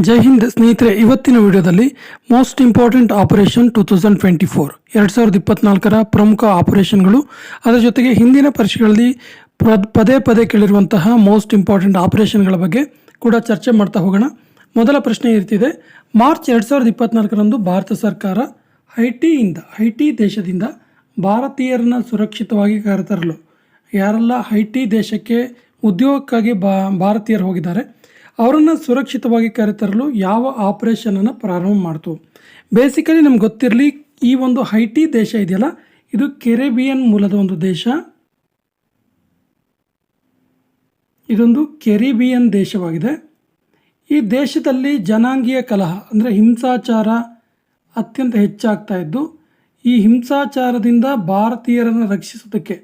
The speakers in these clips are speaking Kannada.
ಜೈ ಹಿಂದ್ ಸ್ನೇಹಿತರೆ, ಇವತ್ತಿನ ವಿಡಿಯೋದಲ್ಲಿ most important operation two thousand twenty four. ಎರಡು ಸಾವಿರದ ಇಪ್ಪತ್ನಾಲ್ಕರ ಪ್ರಮುಖ ಆಪರೇಷನ್ಗಳು, ಅದರ ಜೊತೆಗೆ ಹಿಂದಿನ ಪರೀಕ್ಷೆಗಳಲ್ಲಿ ಪ್ರ- ಪದೇ ಪದೇ ಕೇಳಿರುವಂತಹ ಮೋಸ್ಟ್ ಇಂಪಾರ್ಟೆಂಟ್ ಆಪರೇಷನ್ಗಳ ಬಗ್ಗೆ ಕೂಡ ಚರ್ಚೆ ಮಾಡ್ತಾ ಹೋಗೋಣ. ಮೊದಲ ಪ್ರಶ್ನೆ ಇರ್ತಿದೆ ಮಾರ್ಚ್ ಎರಡು ಸಾವಿರದ ಇಪ್ಪತ್ನಾಲ್ಕರಂದು ಭಾರತ ಸರ್ಕಾರ ಹೈಟಿಯಿಂದ ಹೈಟಿ ದೇಶದಿಂದ ಭಾರತೀಯರನ್ನ ಸುರಕ್ಷಿತವಾಗಿ ಕರೆತರಲು, ಯಾರೆಲ್ಲ ಹೈಟಿ ದೇಶಕ್ಕೆ ಉದ್ಯೋಗಕ್ಕಾಗಿ ಭಾರತೀಯರು ಹೋಗಿದ್ದಾರೆ ಅವರನ್ನು ಸುರಕ್ಷಿತವಾಗಿ ಕರೆತರಲು ಯಾವ ಆಪರೇಷನನ್ನು ಪ್ರಾರಂಭ ಮಾಡ್ತು. ಬೇಸಿಕಲಿ ನಮ್ಗೆ ಗೊತ್ತಿರಲಿ, ಈ ಒಂದು ಹೈಟಿ ದೇಶ ಇದೆಯಲ್ಲ, ಇದು ಕೆರೆಬಿಯನ್ ಮೂಲದ ಒಂದು ದೇಶ. ಇದೊಂದು ಕೆರಿಬಿಯನ್ ದೇಶವಾಗಿದೆ. ಈ ದೇಶದಲ್ಲಿ ಜನಾಂಗೀಯ ಕಲಹ, ಅಂದರೆ ಹಿಂಸಾಚಾರ ಅತ್ಯಂತ ಹೆಚ್ಚಾಗ್ತಾ ಇದ್ದು, ಈ ಹಿಂಸಾಚಾರದಿಂದ ಭಾರತೀಯರನ್ನು ರಕ್ಷಿಸೋದಕ್ಕೆ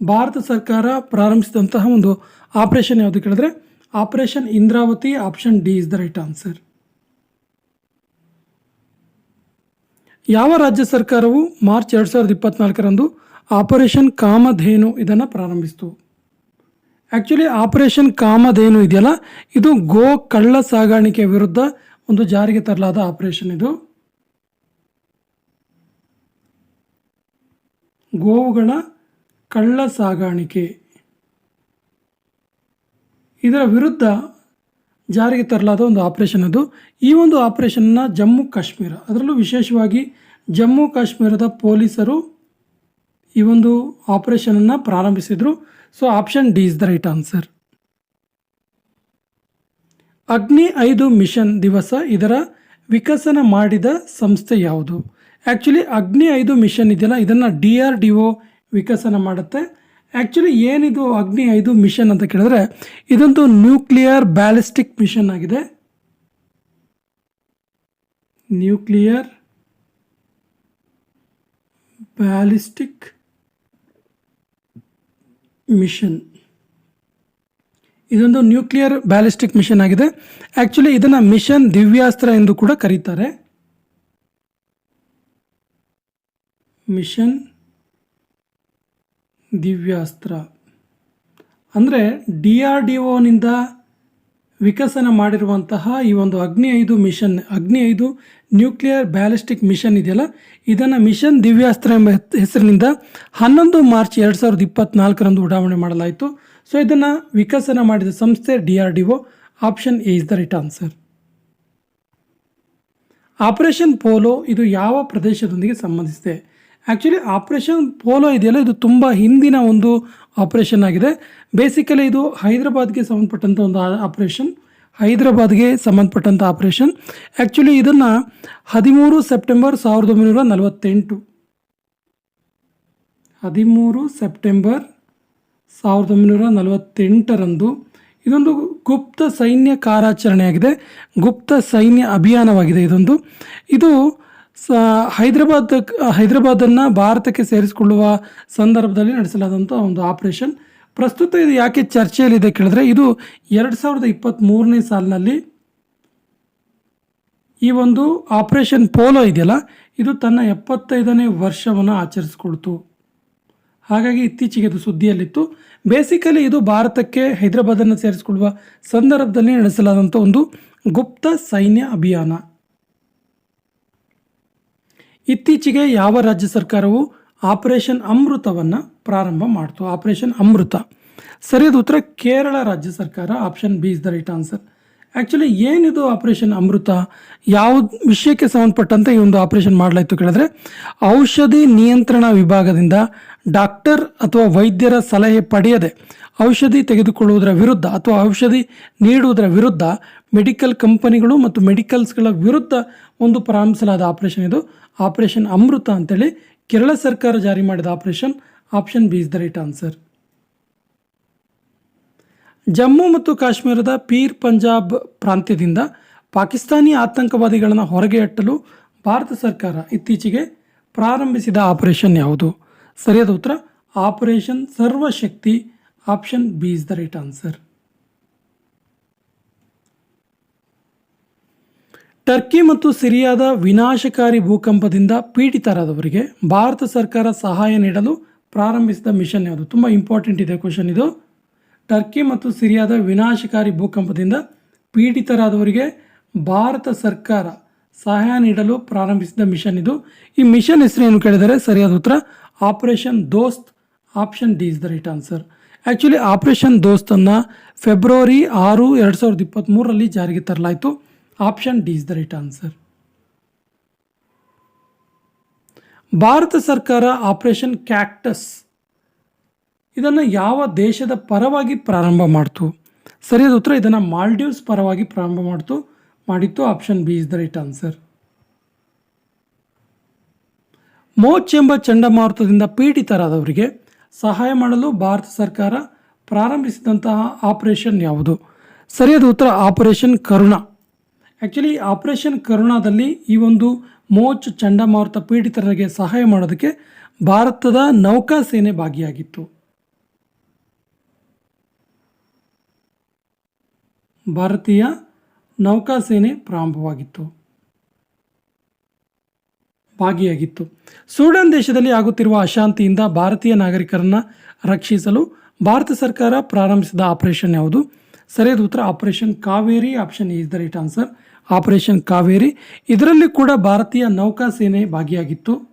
ಭಾರತ ಸರ್ಕಾರ ಪ್ರಾರಂಭಿಸಿದಂತಹ ಒಂದು ಆಪರೇಷನ್ ಯಾವುದು ಕೇಳಿದ್ರೆ operation Indravati option D is the right answer ಯಾವ ರಾಜ್ಯ ಸರ್ಕಾರವು ಮಾರ್ಚ್ ಎರಡು ಸಾವಿರದ ಇಪ್ಪತ್ನಾಲ್ಕರಂದು ಆಪರೇಷನ್ ಕಾಮಧೇನು ಇದನ್ನು ಪ್ರಾರಂಭಿಸಿತು? ಆ್ಯಕ್ಚುಲಿ ಆಪರೇಷನ್ ಕಾಮಧೇನು ಇದೆಯಲ್ಲ? ಇದು ಗೋ ಕಳ್ಳ ಸಾಗಾಣಿಕೆ ವಿರುದ್ಧ ಒಂದು ಜಾರಿಗೆ ತರಲಾದ ಆಪರೇಷನ್ ಇದು. ಗೋವುಗಳ ಕಳ್ಳ ಸಾಗಾಣಿಕೆ. ಇದರ ವಿರುದ್ಧ ಜಾರಿಗೆ ತರಲಾದ ಒಂದು ಆಪರೇಷನ್ ಅದು. ಈ ಒಂದು ಆಪರೇಷನ್ನ ಜಮ್ಮು ಕಾಶ್ಮೀರ, ಅದರಲ್ಲೂ ವಿಶೇಷವಾಗಿ ಜಮ್ಮು ಕಾಶ್ಮೀರದ ಪೊಲೀಸರು ಈ ಒಂದು ಆಪರೇಷನನ್ನು ಪ್ರಾರಂಭಿಸಿದರು. So option D is the right answer Agni ಐದು ಮಿಷನ್ ದಿವಸ ಇದರ ವಿಕಸನ ಮಾಡಿದ ಸಂಸ್ಥೆ ಯಾವುದು? ಆ್ಯಕ್ಚುಲಿ ಅಗ್ನಿ ಐದು ಮಿಷನ್ ಇದೆಯಲ್ಲ, ಇದನ್ನು ಡಿ ಆರ್ ಡಿ ಒ ವಿಕಸನ ಮಾಡುತ್ತೆ. ಆ್ಯಕ್ಚುಲಿ ಏನಿದು ಅಗ್ನಿ ಐದು ಮಿಷನ್ ಅಂತ ಕೇಳಿದ್ರೆ ಇದೊಂದು ನ್ಯೂಕ್ಲಿಯರ್ ಬ್ಯಾಲಿಸ್ಟಿಕ್ ಮಿಷನ್ ಆಗಿದೆ. ನ್ಯೂಕ್ಲಿಯರ್ ಬ್ಯಾಲಿಸ್ಟಿಕ್ ಮಿಷನ್ ಇದೊಂದು ನ್ಯೂಕ್ಲಿಯರ್ ಬ್ಯಾಲಿಸ್ಟಿಕ್ ಮಿಷನ್ ಆಗಿದೆ. ಆ್ಯಕ್ಚುಲಿ ಇದನ್ನು ಮಿಷನ್ ದಿವ್ಯಾಸ್ತ್ರ ಎಂದು ಕೂಡ ಕರೀತಾರೆ. ಮಿಷನ್ ದಿವ್ಯಾಸ್ತ್ರ. ಅಂದರೆ ಡಿ ಆರ್ ಡಿ ಒನಿಂದ ವಿಕಸನ ಮಾಡಿರುವಂತಹ ಈ ಒಂದು ಅಗ್ನಿ ಐದು ಮಿಷನ್, ಅಗ್ನಿ ಐದು ನ್ಯೂಕ್ಲಿಯರ್ ಬ್ಯಾಲಿಸ್ಟಿಕ್ ಮಿಷನ್ ಇದೆಯಲ್ಲ, ಇದನ್ನು ಮಿಷನ್ ದಿವ್ಯಾಸ್ತ್ರ ಎಂಬ ಹೆಸರಿನಿಂದ ಹನ್ನೊಂದು ಮಾರ್ಚ್ ಎರಡು ಸಾವಿರದ ಇಪ್ಪತ್ನಾಲ್ಕರಂದು ಉಡಾವಣೆ ಮಾಡಲಾಯಿತು. ಸೊ ಇದನ್ನು ವಿಕಸನ ಮಾಡಿದ ಸಂಸ್ಥೆ D R D O, option A is the right answer. Operation polo ಇದು ಯಾವ ಪ್ರದೇಶದೊಂದಿಗೆ ಸಂಬಂಧಿಸಿದೆ? ಆ್ಯಕ್ಚುಲಿ ಆಪರೇಷನ್ ಪೋಲೋ ಇದೆಯಲ್ಲ, ಇದು ತುಂಬ ಹಿಂದಿನ ಒಂದು ಆಪರೇಷನ್ ಆಗಿದೆ. ಬೇಸಿಕಲಿ ಇದು ಹೈದರಾಬಾದ್ಗೆ ಸಂಬಂಧಪಟ್ಟಂಥ ಒಂದು ಆಪರೇಷನ್ ಹೈದರಾಬಾದ್ಗೆ ಸಂಬಂಧಪಟ್ಟಂಥ ಆಪರೇಷನ್ ಆ್ಯಕ್ಚುಲಿ ಇದನ್ನು ಹದಿಮೂರು ಸೆಪ್ಟೆಂಬರ್ ಸಾವಿರದ ಒಂಬೈನೂರ ನಲವತ್ತೆಂಟು. ಹದಿಮೂರು ಸೆಪ್ಟೆಂಬರ್ ಸಾವಿರದ ಒಂಬೈನೂರ ನಲವತ್ತೆಂಟರಂದು ಇದೊಂದು ಗುಪ್ತ ಸೈನ್ಯ ಕಾರ್ಯಾಚರಣೆಯಾಗಿದೆ. ಗುಪ್ತ ಸೈನ್ಯ ಅಭಿಯಾನವಾಗಿದೆ ಇದೊಂದು. ಇದು ಸ, ಹೈದರಾಬಾದ್, ಹೈದರಾಬಾದನ್ನು ಭಾರತಕ್ಕೆ ಸೇರಿಸಿಕೊಳ್ಳುವ ಸಂದರ್ಭದಲ್ಲಿ ನಡೆಸಲಾದಂಥ ಒಂದು ಆಪರೇಷನ್. ಪ್ರಸ್ತುತ ಇದು ಯಾಕೆ ಚರ್ಚೆಯಲ್ಲಿದೆ ಕೇಳಿದ್ರೆ, ಇದು ಎರಡು ಸಾವಿರದ ಇಪ್ಪತ್ತ್ಮೂರನೇ ಸಾಲಿನಲ್ಲಿ ಈ ಒಂದು ಆಪರೇಷನ್ ಪೋಲೋ ಇದೆಯಲ್ಲ, ಇದು ತನ್ನ ಎಪ್ಪತ್ತೈದನೇ ವರ್ಷವನ್ನು ಆಚರಿಸಿಕೊಳ್ತು. ಹಾಗಾಗಿ ಇತ್ತೀಚೆಗೆ ಇದು ಸುದ್ದಿಯಲ್ಲಿತ್ತು. ಬೇಸಿಕಲಿ ಇದು ಭಾರತಕ್ಕೆ ಹೈದರಾಬಾದನ್ನು ಸೇರಿಸಿಕೊಳ್ಳುವ ಸಂದರ್ಭದಲ್ಲಿ ನಡೆಸಲಾದಂಥ ಒಂದು ಗುಪ್ತ ಸೈನ್ಯ ಅಭಿಯಾನ. ಇತ್ತೀಚೆಗೆ ಯಾವ ರಾಜ್ಯ ಸರ್ಕಾರವು ಆಪರೇಷನ್ ಅಮೃತವನ್ನು ಪ್ರಾರಂಭ ಮಾಡ್ತು? ಆಪರೇಷನ್ ಅಮೃತ. ಸರಿಯಾದ ಉತ್ತರ, ಕೇರಳ ರಾಜ್ಯ ಸರ್ಕಾರ option B is the right answer. Actually ಏನಿದು ಆಪರೇಷನ್ ಅಮೃತ? ಯಾವ ವಿಷಯಕ್ಕೆ ಸಂಬಂಧಪಟ್ಟಂತೆ ಈ ಒಂದು ಆಪರೇಷನ್ ಮಾಡಲಾಯಿತು ಕೇಳಿದ್ರೆ, ಔಷಧಿ ನಿಯಂತ್ರಣ ವಿಭಾಗದಿಂದ ಡಾಕ್ಟರ್ ಅಥವಾ ವೈದ್ಯರ ಸಲಹೆ ಪಡೆಯದೆ ಔಷಧಿ ತೆಗೆದುಕೊಳ್ಳುವುದರ ವಿರುದ್ಧ ಅಥವಾ ಔಷಧಿ ನೀಡುವುದರ ವಿರುದ್ಧ ಮೆಡಿಕಲ್ ಕಂಪನಿಗಳು ಮತ್ತು ಮೆಡಿಕಲ್ಸ್ಗಳ ವಿರುದ್ಧ ಒಂದು ಪ್ರಾರಂಭಿಸಲಾದ ಆಪರೇಷನ್ ಇದು. ಆಪರೇಷನ್ ಅಮೃತ ಅಂತೇಳಿ ಕೇರಳ ಸರ್ಕಾರ ಜಾರಿ ಮಾಡಿದ operation option B is the right answer. Jammu ಮತ್ತು ಕಾಶ್ಮೀರದ ಪೀರ್ ಪಂಜಾಬ್ ಪ್ರಾಂತ್ಯದಿಂದ ಪಾಕಿಸ್ತಾನಿ ಆತಂಕವಾದಿಗಳನ್ನು ಹೊರಗೆ ಅಟ್ಟಲು ಭಾರತ ಸರ್ಕಾರ ಇತ್ತೀಚೆಗೆ ಪ್ರಾರಂಭಿಸಿದ ಆಪರೇಷನ್ ಯಾವುದು? ಸರಿಯಾದ ಉತ್ತರ, operation Sarvashakti, option B is the right answer. Turkey ಮತ್ತು ಸಿರಿಯಾದ ವಿನಾಶಕಾರಿ ಭೂಕಂಪದಿಂದ ಪೀಡಿತರಾದವರಿಗೆ ಭಾರತ ಸರ್ಕಾರ ಸಹಾಯ ನೀಡಲು ಪ್ರಾರಂಭಿಸಿದ ಮಿಷನ್ ಯಾವುದು? ತುಂಬ ಇಂಪಾರ್ಟೆಂಟ್ ಇದೆ ಕ್ವಶನ್ ಇದು. ಟರ್ಕಿ ಮತ್ತು ಸಿರಿಯಾದ ವಿನಾಶಕಾರಿ ಭೂಕಂಪದಿಂದ ಪೀಡಿತರಾದವರಿಗೆ ಭಾರತ ಸರ್ಕಾರ ಸಹಾಯ ನೀಡಲು ಪ್ರಾರಂಭಿಸಿದ ಮಿಷನ್ ಇದು. ಈ ಮಿಷನ್ ಹೆಸರು ಏನು ಕೇಳಿದರೆ? ಸರಿಯಾದ ಉತ್ತರ, operation Dost, option D is the right answer. Actually operation ದೋಸ್ತನ್ನು February ಆರು, ಎರಡು ಸಾವಿರದ ಇಪ್ಪತ್ತ್ಮೂರರಲ್ಲಿ ಜಾರಿಗೆ ತರಲಾಯಿತು. Option D is the right answer Bharat ಸರ್ಕಾರ ಆಪರೇಷನ್ ಕ್ಯಾಕ್ಟಸ್ ಇದನ್ನು ಯಾವ ದೇಶದ ಪರವಾಗಿ ಪ್ರಾರಂಭ ಮಾಡ್ತು? ಸರಿಯಾದ ಉತ್ತರ ಇದನ್ನು ಮಾಲ್ಡೀವ್ಸ್ ಪರವಾಗಿ ಪ್ರಾರಂಭ ಮಾಡ್ತು. ಮಾಡಿತ್ತು option B is the right answer Mocha ಎಂಬ ಚಂಡಮಾರುತದಿಂದ ಪೀಡಿತರಾದವರಿಗೆ ಸಹಾಯ ಮಾಡಲು ಭಾರತ ಸರ್ಕಾರ ಪ್ರಾರಂಭಿಸಿದಂತಹ ಆಪರೇಷನ್ ಯಾವುದು? ಸರಿಯಾದ ಉತ್ತರ ಆಪರೇಷನ್ ಕರುಣ ಆ್ಯಕ್ಚುಲಿ ಆಪರೇಷನ್ ಕರುಣಾದಲ್ಲಿ ಈ ಒಂದು ಮೋಚ್ ಚಂಡಮಾರುತ ಪೀಡಿತರಿಗೆ ಸಹಾಯ ಮಾಡೋದಕ್ಕೆ ಭಾರತದ ನೌಕಾಸೇನೆ ಭಾಗಿಯಾಗಿತ್ತು. ಭಾರತೀಯ ನೌಕಾಸೇನೆ ಪ್ರಾರಂಭವಾಗಿತ್ತು. ಭಾಗಿಯಾಗಿತ್ತು. ಸೂಡಾನ್ ದೇಶದಲ್ಲಿ ಆಗುತ್ತಿರುವ ಅಶಾಂತಿಯಿಂದ ಭಾರತೀಯ ನಾಗರಿಕರನ್ನು ರಕ್ಷಿಸಲು ಭಾರತ ಸರ್ಕಾರ ಪ್ರಾರಂಭಿಸಿದ ಆಪರೇಷನ್ ಯಾವುದು? ಸರಿಯಾದ ಉತ್ತರ operation Kaveri option is the right answer operation Kaveri. ಇದರಲ್ಲಿ ಕೂಡ ಭಾರತೀಯ ನೌಕಾಸೇನೆ ಭಾಗಿಯಾಗಿತ್ತು.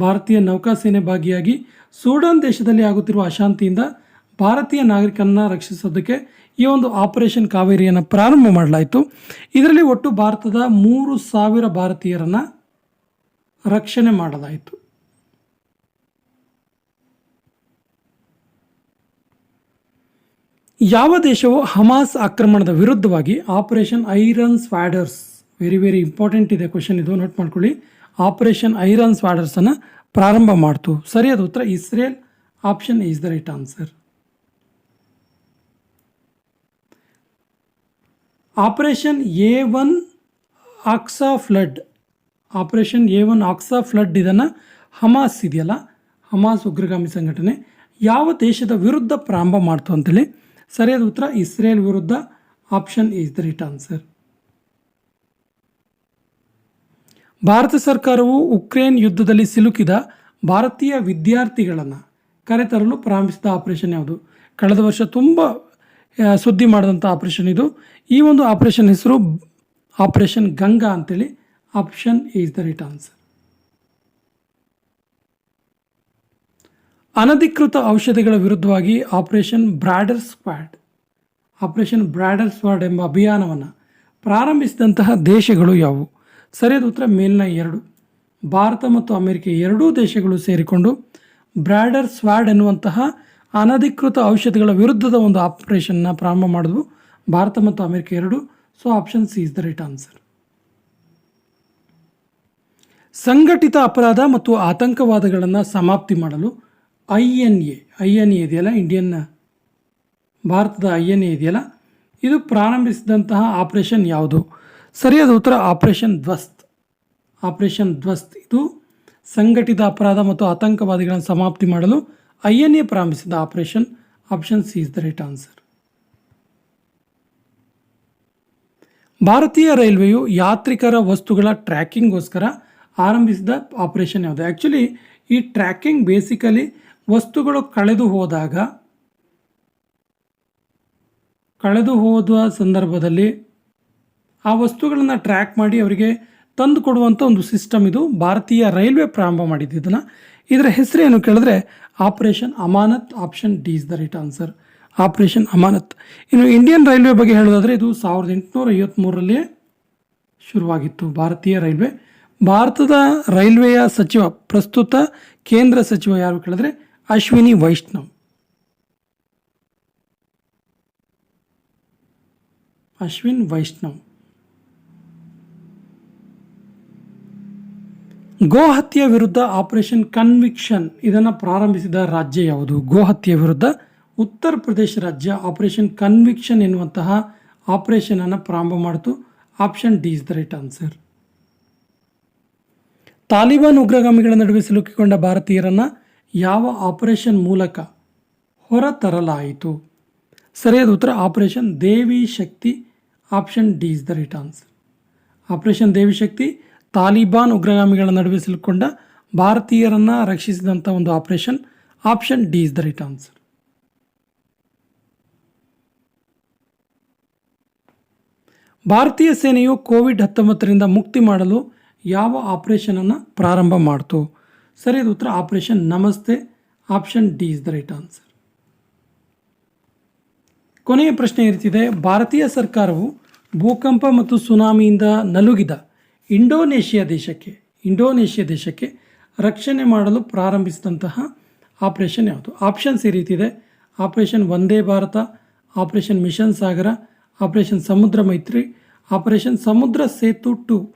ಭಾರತೀಯ ನೌಕಾಸೇನೆ ಭಾಗಿಯಾಗಿ ಸೂಡಾನ್ ದೇಶದಲ್ಲಿ ಆಗುತ್ತಿರುವ ಅಶಾಂತಿಯಿಂದ ಭಾರತೀಯ ನಾಗರಿಕರನ್ನ ರಕ್ಷಿಸೋದಕ್ಕೆ ಈ ಒಂದು ಆಪರೇಷನ್ ಕಾವೇರಿಯನ್ನು ಪ್ರಾರಂಭ ಮಾಡಲಾಯಿತು. ಇದರಲ್ಲಿ ಒಟ್ಟು ಭಾರತದ ಮೂರು ಸಾವಿರ ಭಾರತೀಯರನ್ನು ರಕ್ಷಣೆ ಮಾಡಲಾಯಿತು. ಯಾವ ದೇಶವು ಹಮಾಸ್ ಆಕ್ರಮಣದ ವಿರುದ್ಧವಾಗಿ operation iron swords very very important ಇದೆ ಕ್ವಶನ್ ಇದು. ನೋಟ್ ಮಾಡ್ಕೊಳ್ಳಿ. ಆಪರೇಷನ್ ಐರನ್ ಸ್ವಾಡರ್ಸನ್ನು ಪ್ರಾರಂಭ ಮಾಡ್ತು. ಸರಿಯಾದ ಉತ್ತರ. Israel option is the right answer operation A one Aqsa flood operation A one Aqsa flood ಇದನ್ನು ಹಮಾಸ್ ಇದೆಯಲ್ಲ? ಹಮಾಸ್ ಉಗ್ರಗಾಮಿ ಸಂಘಟನೆ ಯಾವ ದೇಶದ ವಿರುದ್ಧ ಪ್ರಾರಂಭ ಮಾಡ್ತು ಅಂತೇಳಿ ಸರಿಯಾದ ಉತ್ತರ ಇಸ್ರೇಲ್ ವಿರುದ್ಧ option is the right answer. Bharat ಸರ್ಕಾರವು ಉಕ್ರೇನ್ ಯುದ್ಧದಲ್ಲಿ ಸಿಲುಕಿದ ಭಾರತೀಯ ವಿದ್ಯಾರ್ಥಿಗಳನ್ನು ಕರೆತರಲು ಪ್ರಾರಂಭಿಸಿದ ಆಪರೇಷನ್ ಯಾವುದು? ಕಳೆದ ವರ್ಷ ತುಂಬ ಸುದ್ದಿ ಮಾಡಿದಂಥ ಆಪರೇಷನ್ ಇದು. ಈ ಒಂದು ಆಪರೇಷನ್ ಹೆಸರು ಆಪರೇಷನ್ ಗಂಗಾ ಅಂತೇಳಿ option is the right answer. ಅನಧಿಕೃತ ಔಷಧಿಗಳ ವಿರುದ್ಧವಾಗಿ operation broader squad, operation broader squad ಎಂಬ ಅಭಿಯಾನವನ್ನು ಪ್ರಾರಂಭಿಸಿದಂತಹ ದೇಶಗಳು ಯಾವುವು? ಸರಿಯಾದ ಉತ್ತರ ಮೇಲಿನ ಎರಡು, ಭಾರತ ಮತ್ತು ಅಮೆರಿಕ ಎರಡೂ ದೇಶಗಳು ಸೇರಿಕೊಂಡು ಬ್ರಾಡರ್ ಸ್ವಾಡ್ ಎನ್ನುವಂತಹ ಅನಧಿಕೃತ ಔಷಧಿಗಳ ವಿರುದ್ಧದ ಒಂದು ಆಪರೇಷನ್ನ ಪ್ರಾರಂಭ ಮಾಡಿದ್ವು. ಭಾರತ ಮತ್ತು ಅಮೆರಿಕ ಎರಡು so option C is the right answer ಸಂಘಟಿತ ಅಪರಾಧ ಮತ್ತು ಆತಂಕವಾದಗಳನ್ನು ಸಮಾಪ್ತಿ ಮಾಡಲು I N A, I N A ಇದೆಯಲ್ಲ ಇಂಡಿಯನ್ ಭಾರತದ ಐ ಎನ್ ಎ ಇದೆಯಲ್ಲ, ಇದು ಪ್ರಾರಂಭಿಸಿದಂತಹ ಆಪರೇಷನ್ ಯಾವುದು? ಸರಿಯಾದ ಉತ್ತರ ಆಪರೇಷನ್ ಧ್ವಸ್ತ್. ಆಪರೇಷನ್ ಧ್ವಸ್ತ್ ಇದು ಸಂಘಟಿತ ಅಪರಾಧ ಮತ್ತು ಆತಂಕವಾದಿಗಳನ್ನು ಸಮಾಪ್ತಿ ಮಾಡಲು ಐ ಎನ್ ಎ ಪ್ರಾರಂಭಿಸಿದ operation option C is the right answer ಭಾರತೀಯ ರೈಲ್ವೆಯು ಯಾತ್ರಿಕರ ವಸ್ತುಗಳ ಟ್ರ್ಯಾಕಿಂಗ್ಗೋಸ್ಕರ ಆರಂಭಿಸಿದ ಆಪರೇಷನ್ ಯಾವುದು? ಆ್ಯಕ್ಚುಲಿ ಈ ಟ್ರ್ಯಾಕಿಂಗ್ ಬೇಸಿಕಲಿ ವಸ್ತುಗಳು ಕಳೆದು ಹೋದಾಗ, ಕಳೆದು ಹೋದ ಸಂದರ್ಭದಲ್ಲಿ ಆ ವಸ್ತುಗಳನ್ನು ಟ್ರ್ಯಾಕ್ ಮಾಡಿ ಅವರಿಗೆ ತಂದು ಕೊಡುವಂಥ ಒಂದು ಸಿಸ್ಟಮ್ ಇದು. ಭಾರತೀಯ ರೈಲ್ವೆ ಪ್ರಾರಂಭ ಮಾಡಿದ್ದು ಇದನ್ನು. ಇದರ ಹೆಸರು ಏನು ಕೇಳಿದ್ರೆ operation Amanat option D is the right answer operation Amanat ಇನ್ನು ಇಂಡಿಯನ್ ರೈಲ್ವೆ ಬಗ್ಗೆ ಹೇಳೋದಾದರೆ ಇದು ಸಾವಿರದ ಎಂಟುನೂರ ಐವತ್ತ್ಮೂರರಲ್ಲಿ ಶುರುವಾಗಿತ್ತು. ಭಾರತೀಯ ರೈಲ್ವೆ. ಭಾರತದ ರೈಲ್ವೆಯ ಸಚಿವ, ಪ್ರಸ್ತುತ ಕೇಂದ್ರ ಸಚಿವ ಯಾರು ಕೇಳಿದ್ರೆ ಅಶ್ವಿನಿ ವೈಷ್ಣವ್. ಅಶ್ವಿನ್ ವೈಷ್ಣವ್. ಗೋಹತ್ಯೆ ವಿರುದ್ಧ ಆಪರೇಷನ್ ಕನ್ವಿಕ್ಷನ್ ಇದನ್ನು ಪ್ರಾರಂಭಿಸಿದ ರಾಜ್ಯ ಯಾವುದು? ಗೋಹತ್ಯೆ ವಿರುದ್ಧ ಉತ್ತರ ಪ್ರದೇಶ ರಾಜ್ಯ ಆಪರೇಷನ್ ಕನ್ವಿಕ್ಷನ್ ಎನ್ನುವಂತಹ ಆಪರೇಷನನ್ನು ಪ್ರಾರಂಭ ಮಾಡಿತು. Option D is the right answer. Taliban ಉಗ್ರಗಾಮಿಗಳ ನಡುವೆ ಸಿಲುಕಿಕೊಂಡ ಭಾರತೀಯರನ್ನು ಯಾವ ಆಪರೇಷನ್ ಮೂಲಕ ಹೊರತರಲಾಯಿತು? ಸರಿಯಾದ ಉತ್ತರ. Operation Devi Shakti, option D is the right answer. Operation Devi Shakti, Taliban ಉಗ್ರಗಾಮಿಗಳ ನಡುವೆ ಸಿಲುಕೊಂಡ ಭಾರತೀಯರನ್ನು ರಕ್ಷಿಸಿದಂಥ ಒಂದು operation, option D is the right answer. ಭಾರತೀಯ ಸೇನೆಯು ಕೋವಿಡ್ ಹತ್ತೊಂಬತ್ತರಿಂದ ಮುಕ್ತಿ ಮಾಡಲು ಯಾವ ಆಪರೇಷನನ್ನು ಪ್ರಾರಂಭ ಮಾಡಿತು? ಸರಿಯಾದ ಉತ್ತರ operation Namaste. Option D is the right answer. ಕೊನೆಯ ಪ್ರಶ್ನೆ ಇರ್ತಿದೆ ಭಾರತೀಯ ಸರ್ಕಾರವು ಭೂಕಂಪ ಮತ್ತು ಸುನಾಮಿಯಿಂದ ನಲುಗಿದ ಇಂಡೋನೇಷ್ಯಾ ದೇಶಕ್ಕೆ ಇಂಡೋನೇಷ್ಯಾ ದೇಶಕ್ಕೆ ರಕ್ಷಣೆ ಮಾಡಲು ಪ್ರಾರಂಭಿಸಿದಂತಹ ಆಪರೇಷನ್ ಯಾವುದು? ಆಪ್ಷನ್ಸ್ ಈ ರೀತಿದೆ operation Vande Bharat, operation mission Sagar, operation Samudra Maitri, operation ಸಮುದ್ರ ಸೇತು ಟು.